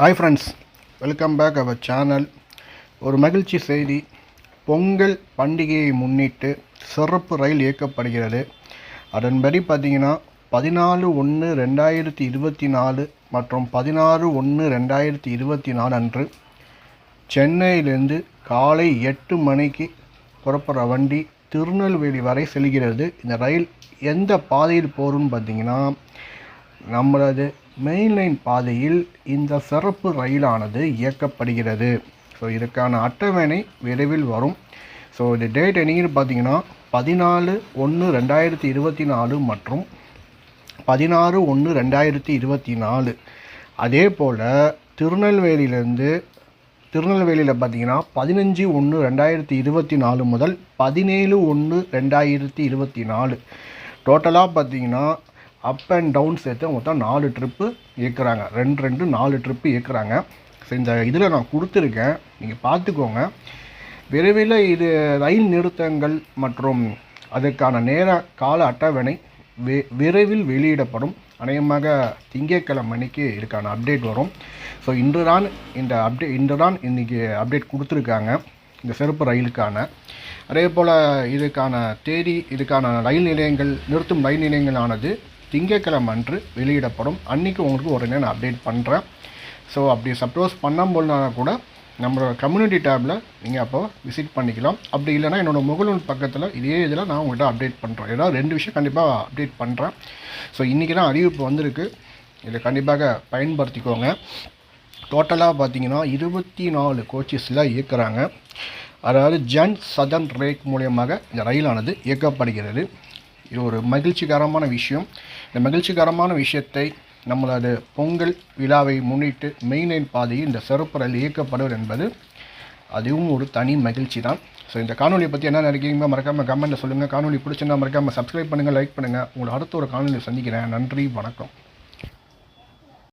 Hi friends welcome back our channel ஒரு மகிழ்ச்சி செய்தி. பொங்கல் பண்டிகையை முன்னிட்டு சிறப்பு ரயில் இயக்கப்படுகிறது. அதன்படி பார்த்தீங்கன்னா பதினாலு ஒன்று ரெண்டாயிரத்தி இருபத்தி நாலு மற்றும் பதினாறு ஒன்று ரெண்டாயிரத்தி இருபத்தி நாலு அன்று சென்னையிலிருந்து காலை எட்டு மணிக்கு புறப்படுற வண்டி திருநெல்வேலி வரை செல்கிறது. இந்த ரயில் எந்த பாதையில் போகுதுன்னு பார்த்தீங்கன்னா நம்மளது மெயின்லைன் பாதையில் இந்த சிறப்பு ரயிலானது இயக்கப்படுகிறது. ஸோ இதுக்கான அட்டவணை விரைவில் வரும். ஸோ இது டேட் என்னைக்குன்னு பார்த்தீங்கன்னா பதினாலு ஒன்று ரெண்டாயிரத்தி இருபத்தி நாலு மற்றும் பதினாறு ஒன்று ரெண்டாயிரத்தி இருபத்தி நாலு. அதே போல் திருநெல்வேலியிலேருந்து திருநெல்வேலியில் பார்த்தீங்கன்னா பதினஞ்சு ஒன்று ரெண்டாயிரத்தி இருபத்தி நாலு முதல் பதினேழு ஒன்று ரெண்டாயிரத்தி இருபத்தி நாலு. டோட்டலாக பார்த்தீங்கன்னா அப் அண்ட் டவுன் சேர்த்து மொத்தம் நாலு ட்ரிப்பு இயக்குறாங்க. ரெண்டு ரெண்டு நாலு ட்ரிப்பு இயக்குறாங்க. ஸோ இந்த இதில் நான் கொடுத்துருக்கேன். நீங்கள் பார்த்துக்கோங்க. விரைவில் இது ரயில் நிறுத்தங்கள் மற்றும் அதற்கான நேர கால அட்டவணை வி விரைவில் வெளியிடப்படும். அநேகமாக திங்கட்கிழமை அன்னைக்கு இதுக்கான அப்டேட் வரும். ஸோ இன்று தான் இந்த அப்டேட் இன்று தான் இன்றைக்கி அப்டேட் கொடுத்துருக்காங்க. இந்த சிறப்பு ரயிலுக்கான. அதே போல் இதுக்கான தேதி இதுக்கான ரயில் நிலையங்கள் நிறுத்தும் ரயில் நிலையங்களானது திங்கக்கிழமை அன்று வெளியிடப்படும். அன்றைக்கி உங்களுக்கு உடனே நான் அப்டேட் பண்ணுறேன் ஸோ அப்படி சப்போஸ் பண்ணாமல்னா கூட நம்மளோட கம்யூனிட்டி டேப்பில் நீங்கள் அப்போ விசிட் பண்ணிக்கலாம். அப்படி இல்லைனா என்னோடய முகநூல் பக்கத்தில் இதே இதில் நான் உங்கள்கிட்ட அப்டேட் பண்ணுறேன் ஏதாவது ரெண்டு விஷயம் கண்டிப்பாக அப்டேட் பண்ணுறேன் ஸோ இன்றைக்கி தான் அறிவிப்பு வந்திருக்கு. இதை கண்டிப்பாக பயன்படுத்திக்கோங்க. டோட்டலாக பார்த்தீங்கன்னா இருபத்தி நாலு கோச்சஸில் இயக்குறாங்க. அதாவது ஜன் சதன் ரேக் மூலியமாக இந்த ரயிலானது இயக்கப்படுகிறது. இது ஒரு மகிழ்ச்சிகரமான விஷயம். இந்த மகிழ்ச்சிகரமான விஷயத்தை நம்மளது பொங்கல் விழாவை முன்னிட்டு மெயின்லைன் பாதையில் இந்த சிறப்புரல் இயக்கப்படுவது என்பது அதுவும் ஒரு தனி மகிழ்ச்சி தான் ஸோ இந்த காணொலியை பற்றி என்ன நினைக்கிறீங்க மறக்காமல் கமெண்ட்டில் சொல்லுங்கள் காணொலி பிடிச்சிருந்தா மறக்காமல் சப்ஸ்கிரைப் பண்ணுங்கள் லைக் பண்ணுங்கள் உங்களை அடுத்த ஒரு காணொலியை சந்திக்கிறேன். நன்றி வணக்கம்.